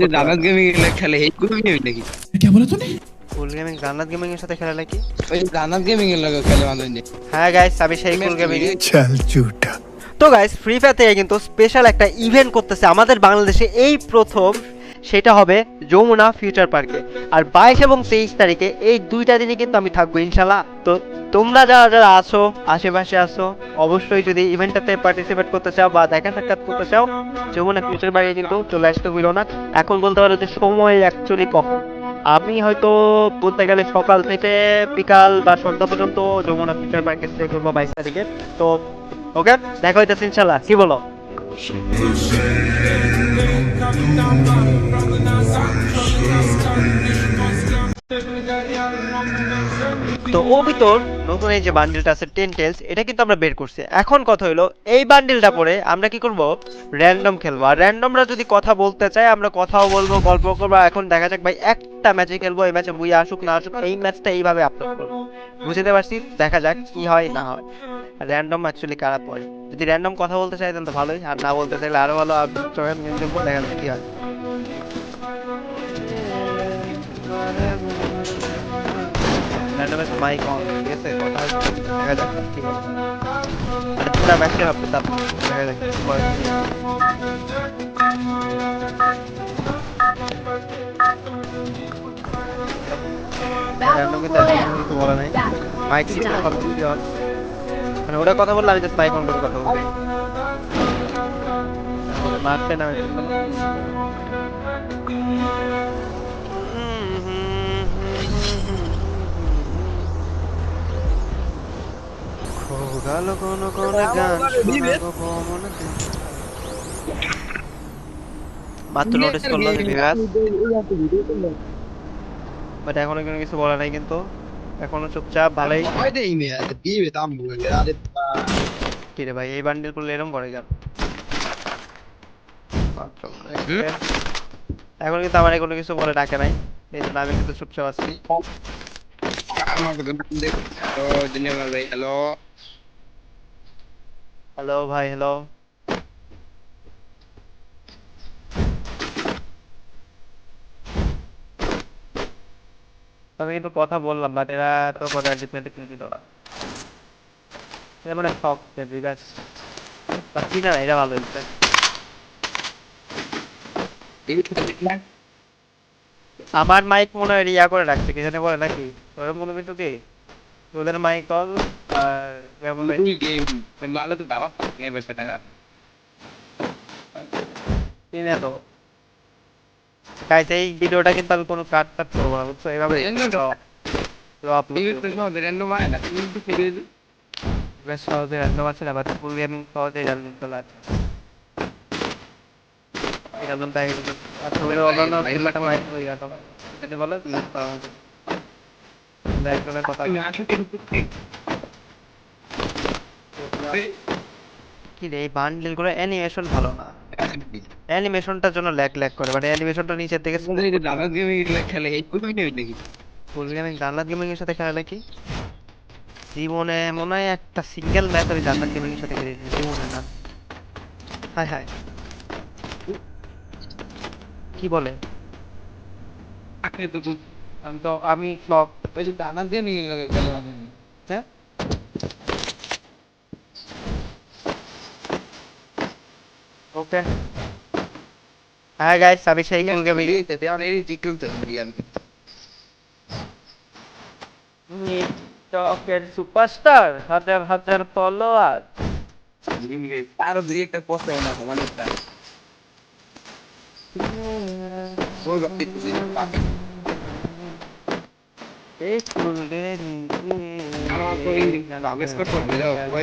জান্নাত গেমিং এর খেলে এই কোন গেম নাকি কে বলে তুমি কুল গেমিং জান্নাত গেমিং এর সাথে খেলা নাকি? ওই জান্নাত গেমিং এর লাগে খেলে মানুষ নেই হ্যাঁ গাইস আমি সেই কুল গেমিং চাল চুটা। তো গাইস ফ্রি ফায়ার থেকে কিন্তু স্পেশাল একটা ইভেন্ট করতেছে আমাদের বাংলাদেশে। এই প্রথম সেটা হবে যমুনা ফিউচার পার্কে। আর বাইশ এবং তেইশ তারিখে এই দুইটা দিনে কিন্তু আমি থাকব ইনশাল্লাহ তো তোমরা যারা যারা আসো আশেপাশে আসো অবশ্যই যদি ইভেন্টটাতে পার্টিসিপেট করতে চাও বা দেখা সাক্ষাৎ করতে চাও, যমুনা ফিউচার পার্কে কিন্তু চলে আসতে হইল না। এখন বলতে পারো যে সময় অ্যাকচুয়ালি কখন আমি হয়তো বলতে গেলে সকাল থেকে বিকাল বা সন্ধ্যা পর্যন্ত যমুনা ফিউচার পার্কে স্টে করব বাইশ তারিখে। তো ওকে দেখা হইতেছে ইনশাল্লাহ কি বলো? তো ও ভিতর নতুন এই যে বান্ডিলটা আছে টেন টেলস এটা কিন্তু আমরা বের করছি। এখন কথা হলো, এই বান্ডিলটা পরে আমরা কি করব? র্যান্ডম খেলব। আর র্যান্ডমরা যদি কথা বলতে চায়, আমরা কথাও বলব, গল্প করব। এখন দেখা যাক ভাই, একটা ম্যাচে খেলব, এই ম্যাচে বুই আসুক, না আসুক, এই ম্যাচটা এইভাবে আপলোড করব। বুঝতে পারছি? দেখা যাক কি হয়, না হয়। র্যান্ডম অ্যাকচুয়ালি খারাপ পড়ে যদি র্যান্ডম কথা বলতে চাই তাহলে তো ভালোই আর না বলতে চাইলে আরও ভালো আর দেখব দেখা কি হয়? র্যান্ডমের মাইক অন ঠিক আছে? কথা দেখা যাক কি হয়। আর পুরা ম্যাচে হবে তারপর দেখা যাক হয়। কিন্তু কিছু বলা নাই। মাইক ঠিক আছে। মানে ওরা কথা বললে আমি জাস্ট মাইক অন করে কথা বলব। মারতে না খোগালো কোন কোন গান শোনাবো। মাত্র নোটিস করল। বিভাস বাট এখনও কোনো কিছু বলা নাই কিন্তু। এখনও চুপচাপ ভালোই। ওই দে ইমে আছে দিবে দাম বলে আরে কি রে ভাই এই বান্ডিল করলে এরকম করে কেন? এখন কিন্তু আমার কোনো কিছু বলে ডাকে নাই এই জন্য আমি কিন্তু চুপচাপ আছি। হ্যালো। হ্যালো ভাই হ্যালো। আমি কিন্তু কথা বললাম বাট এরা তো কথা ডিপেন্ড করে দিল না। এটা মানে শখ ঠিক আছে? বাকি না এটা ভালো হচ্ছে আমার মাইক মনে হয় রিয়া করে রাখছে কি জানে বলে নাকি? তোর মনে হয় তো কি? তোদের মাইক অল আর গেম ভালো তো বাবা গেম বেশ টাকা চিনে তো গাইস এই ভিডিওটা কিন্তু আমি কোনো কাট কাট করব না বুঝছ? এইভাবে তুই তো সব র্যান্ডম আয় না। তুই তো ফিরে বেশ সহজে রান্না আছে না বাট ফুল গেম সহজে জানতে চলে আসে। এরকম তাই আর অন্যান্য সিনেমাটা মাইক হয়ে গেল। এটা বলো একজনের কথা কি রে এই বান্ডেল করে অ্যানিমেশন ভালো না। অ্যানিমেশনটার জন্য ল্যাগ ল্যাগ করে মানে অ্যানিমেশনটা নিচের দিকে গেমিং খেলে নাকি ফুল গেমিং জান্নাত গেমিং এর সাথে খেলা নাকি জীবনে মনে হয় একটা সিঙ্গেল ম্যাচ আমি জান্নাত গেমিং এর সাথে খেলেছি জীবনে না হাই হাই কি বলে আমি তো আমি ওই যে খেলে হ্যাঁ ফুল জিকিল তো রিয়ান টিকটকের সুপারস্টার হাজার হাজার ফলোয়ার আর দুই একটা পোস্ট হয় না মানে পাবি এই ফুলের আমার তো এই কাগজ কত হবে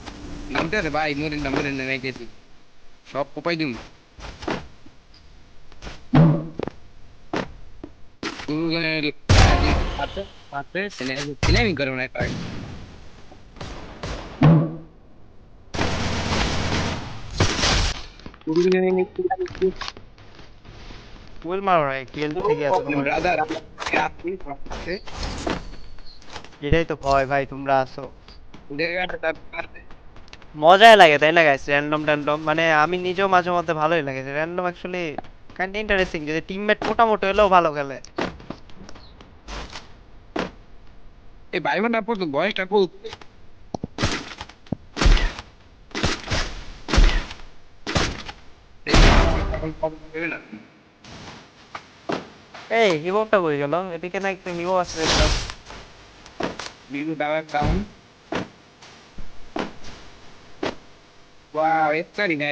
মানে নামতে আছে ভাই নুরের নাম্বার নাইতেছি সব কোপাই দিম গুগলের পাতে পাতে সিনেমি করে মনে হয় ফুল মারো না কিল থেকে আছে তোমার এটাই তো ভয় ভাই তোমরা আসো মজাই লাগে তাই না গাইস র্যান্ডম ট্যান্ডম মানে আমি নিজেও মাঝে মধ্যে ভালোই লাগে। র্যান্ডম অ্যাকচুয়ালি কাইন্ড ইন্টারেস্টিং যদি টিমমেট মোটামুটি হলেও ভালো খেলে। এই ভাই বোনটা পড়তো বয়সটা খুব। এই হিমোটা কই গেল? এদিকে না একটু হিমো আছে। একটা বিজু দাদা কাউন ওয়াও এত্তারি না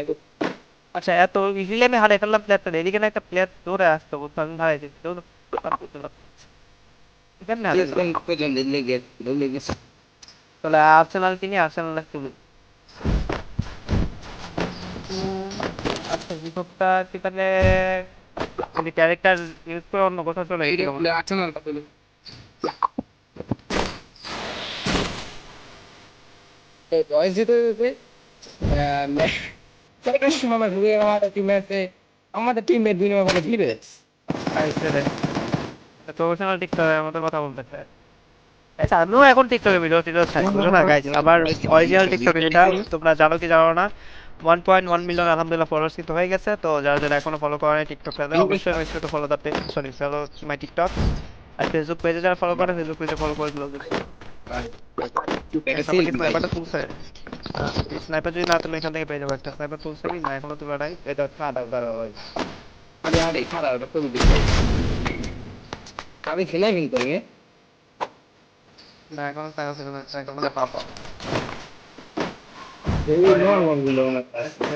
আচ্ছা এত ইজিলি আমি হারিয়ে ফেললাম প্লেয়ারটা এদিকে না একটা প্লেয়ার দৌড়ে আসতো আমি হারাই দিচ্ছি দৌড় তাহলে আর্সেনাল কিনি আর্সেনাল আচ্ছা বিভক্তা কি তাহলে যদি ক্যারেক্টার ইউজ করে অন্য কোথাও চলে আর্সেনাল কত এই বয়স যেতে যেতে সময় ঘুরে আমাদের টিমে আমাদের টিমমেট দুই নম্বর করে ফিরে প্রফেশনাল টিকটকের মতো কথা বলতে আচ্ছা আমিও এখন টিকটকে ভিডিও টিডিও ছাড়ি বুঝো না গাইজ আবার অরিজিনাল টিকটকে যেটা তোমরা জানো কি জানো না? ওয়ান পয়েন্ট ওয়ান মিলিয়ন আলহামদুলিল্লাহ ফলোয়ার্স কিন্তু হয়ে গেছে তো যারা যারা এখনও ফলো করেনি টিকটক পেজে অবশ্যই অবশ্যই তো follow sorry follow my TikTok R Facebook পেজে যারা ফলো করে ফেসবুক পেজে ফলো করে দিলো স্নাইপার যদি না তুলে এখান থেকে পেয়ে যাব একটা স্নাইপার তুলছে কি না এখনও তুলে নাই এটা হচ্ছে আধা আধা ওই আমি খেলে কিন্তু না এখনও স্নাইপার তুলে না এখনও পাবো এই নরমালগুলো না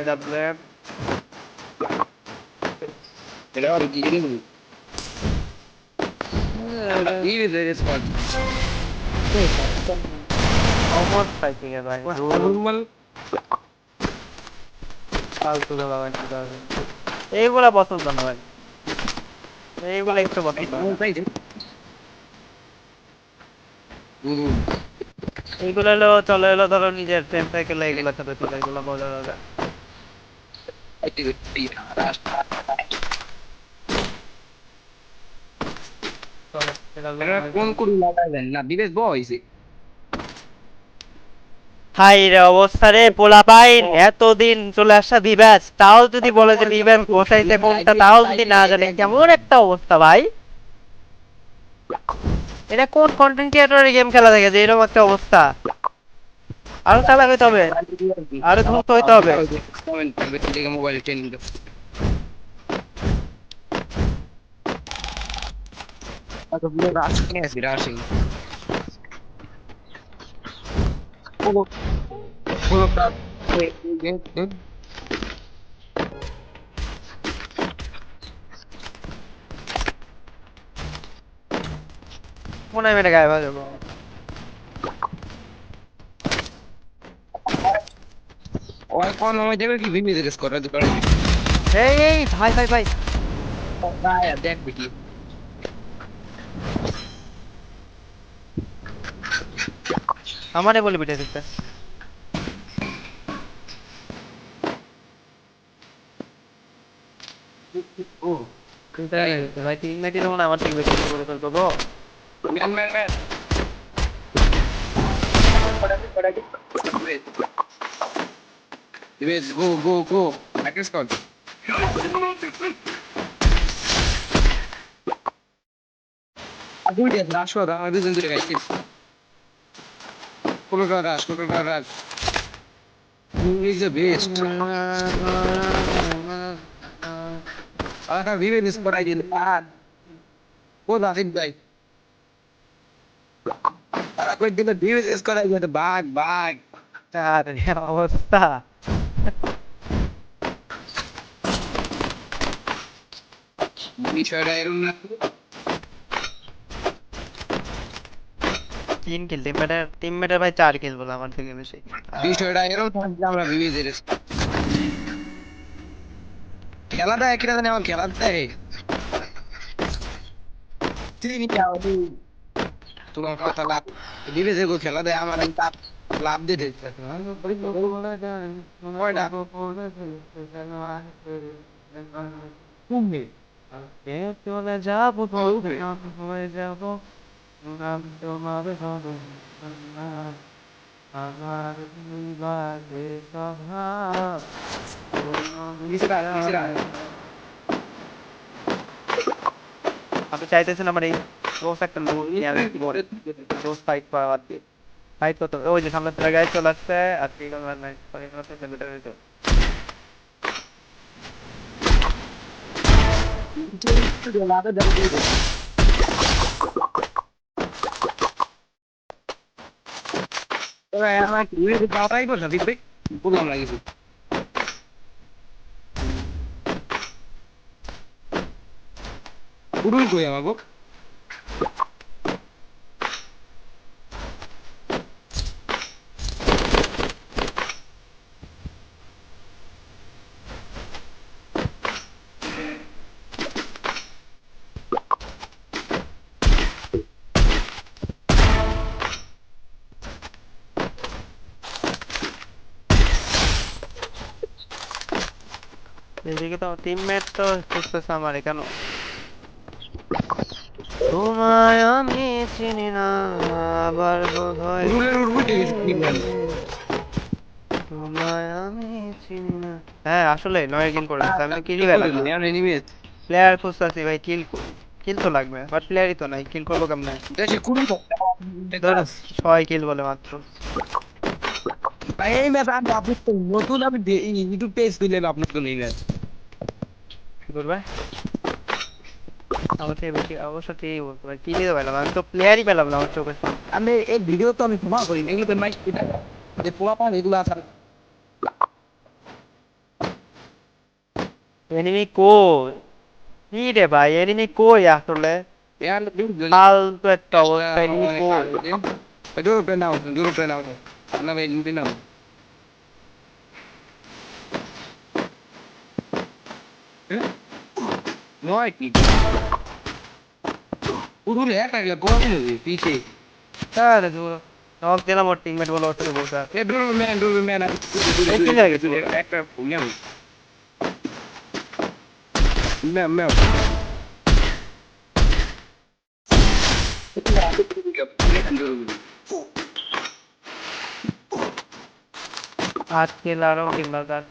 তারপরে এটা আর কি জিনিস এই এইগুলা পছন্দ না ভাই এইগুলা একটু পছন্দ এইগুলো হলো চলে এলো ধরো নিজের সাইকেল এইগুলো সাথে চলে এগুলো মজা মজা চলো, এটা হলো- কোন কোন লাগালেন না বিদেশ বয়সে হাই রে অবস্থা রে পোলা পাইন এতদিন চলে আসা বিবাস তাও যদি বলে যে বিবাস বসাইতে কোনটা তাও যদি না জানে কেমন একটা অবস্থা ভাই? এটা কোন কন্টেন্ট ক্রিয়েটরের গেম খেলা থাকে যে এরকম একটা অবস্থা। আরও চালাক হইতে হবে। আরও দ্রুত হইতে হবে। কমেন্ট করবে থেকে মোবাইল ট্রেনিং দাও আচ্ছা পুরো রাশ কিনে আসি রাশিং পুরো পুরো মনে হয় মেরে গায়ে ভাজবো ওই কোন সময় দেখবে কি ভিমি রেস করে দিতে পারে এই এই ভাই ভাই ভাই দেখ বিকি আমারে বলে বিটে আমারে বলে বিটে দিতে। আমার ঠিক বেশি করে ফেলব গো গো গো গো গো গো গো গো গো গো গো গো গো গো Kau kau rush, kau kau rush. Who is the best? Akan vive this por ahí. Ah. Kau dah hit guys. Aku dia vive this kau dah ada bag, bag. আর অবস্থা বিষয়টা এরকম না তিন কিল টিমমেটের টিমমেটের ভাই চার কিল বলে আমার থেকে বেশি। বিষয়টা এরকম থাকলে আমরা বিবেচের খেলাটা একই জানি আমার খেলাটা তিনি যাও তোমার কথা লাভ দিবে যে গো খেলা দেয় আমার তাপ লাভ দিয়ে তুমি চলে যাব যাব। তোমার আমার বাদে সহায় মিশ্রা মিশ্রা আপনি চাইতেছেন আমার এই রোজ একটা রোজ ফাইট পাওয়ার ফাইট করতে হবে। ওই যে সামনে থেকে গাড়ি চলে আসছে আর কি করবেন নাই আমার যাওয়াই বলছো দিবে বললাম না কিছু। উড়ুই কই আমাকে এদিকে তো টিমমেট তো খুঁজতেছে আমার কেন তোমায় আমি চিনি না আবার বোধহয় তোমায় আমি চিনি না। হ্যাঁ আসলে নয় কিল করে। আমি কিল প্লেয়ার খুঁজতেছি ভাই কিল কিল তো লাগবে বাট প্লেয়ারই তো নাই কিল করব কেমনে? ছয় কিল বলে মাত্র। এই ম্যাচ আপনি নতুন আমি ইউটিউব পেজ দিলেন আপনার তো নেই ম্যাচ। করবে আমার বেশি অবশ্য বলতে পারি কিলই তো পেলাম আমি তো প্লেয়ারই পেলাম না আমার সামনে। আমি এই ভিডিও তো আমি তোমার করি এগুলো তো নাই যে পোলা পান এগুলো আছে। এনিমি কই? কি রে ভাই এনিমি আসলে? একটা অবস্থা দূর দূর না ভাই লুটি নাও নয় কি উড়ুলে একটা কোন পিছে তাহলে তো নক দিলাম ওর টিমমেট বলে ওর থেকে বলতে এ দূর ম্যান দূর ম্যান একটা ম্যাম ম্যাম ম্যাম আট কিল আরও কিংবা তার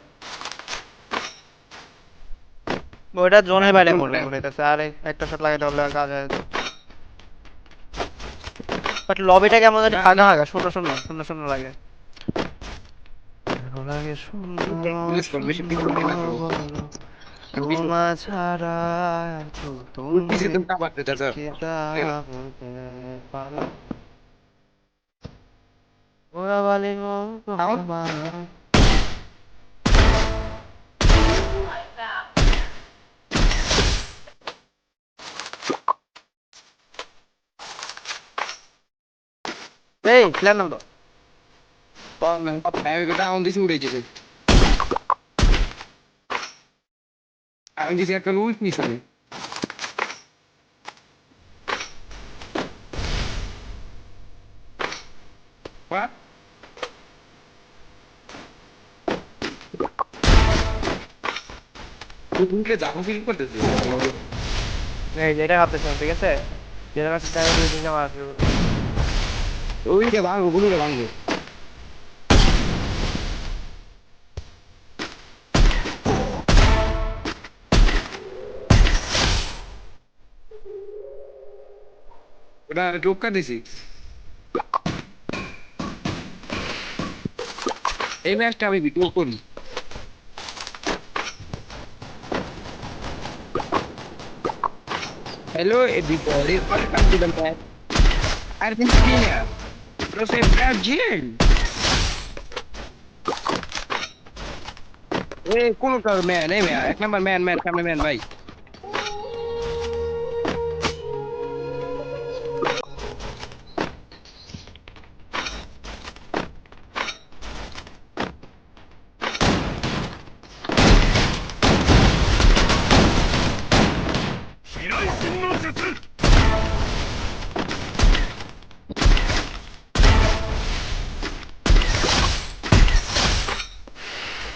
ওটা জোনের বাইরে মনে হইতেছে আর একটা শট লাগাইতে হলে কাজ হয় বাট লবিটা কেমন জানি ফাঁকা ফাঁকা শূন্য শূন্য শূন্য শূন্য লাগে। লাগে শূন্য Please call, বেশি পিছন দিয়ে না করো। তোমা ছাড়া তো পিছে তুমি তুমি কাবার দিতে স্যার কেটা বলতে পারো ওরা বলে গো তোমার এই প্ল্যান নাম তো আমি ডাউন দিছি উড়ে যেতে আমি দিছি একটা লুইস নিছি What? তুই যাব ফিল করতেছিস এই যেটা ভাবতেছিলাম ঠিক আছে যেটা কাছে টাকা দিয়ে দিন আমার ওইকে ভাঙবো গুলোকে ভাঙবো ওটা টোকা দিছি এই ম্যাচটা আমি ভিডিও করি Hello everybody, welcome to the match. Argentina Versus Brazil. Eh, কোন কার ম্যান এই ম্যান এক নাম্বার ম্যান ম্যান সামনে ম্যান ভাই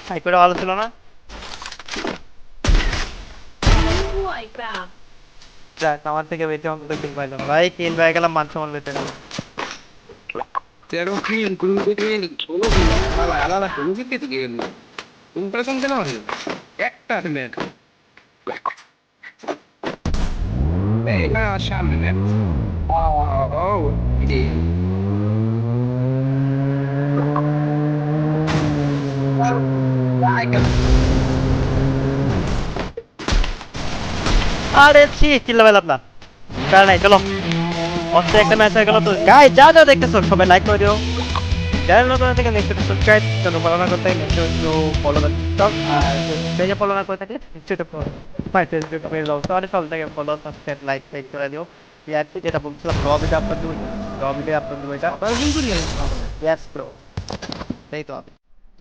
সাইকোটা ভালো ছিল না. যাক আমার থেকে বেশি অন্তত কিল ভাই কিল পাই গেলাম মান সম্মান বেঁচে গেল কেন হয়? একটা এই না সামনে ও ও আরে ছি কিল পাইলাম না। কারণ নাই চলো। অস্ত একটা ম্যাচ হয়ে গেল তো। গাই যা যা দেখতেছো সবাই লাইক করে দিও। চ্যানেল নতুন থেকে নেক্সট সাবস্ক্রাইব চ্যানেল ফলো না করতে ফলো করতে আর পেজে ফলো না করে থাকলে নিশ্চয়ই মাই ফেসবুক পেজ দাও। তাহলে সব থেকে ফলো সাবস্ক্রাইব লাইক লাইক করে দিও। ইয়ার যেটা বলছিলাম রবিতে আপনার দুই রবিতে আপনার দুইটা Baru kuri ya. Yes bro তাই তো।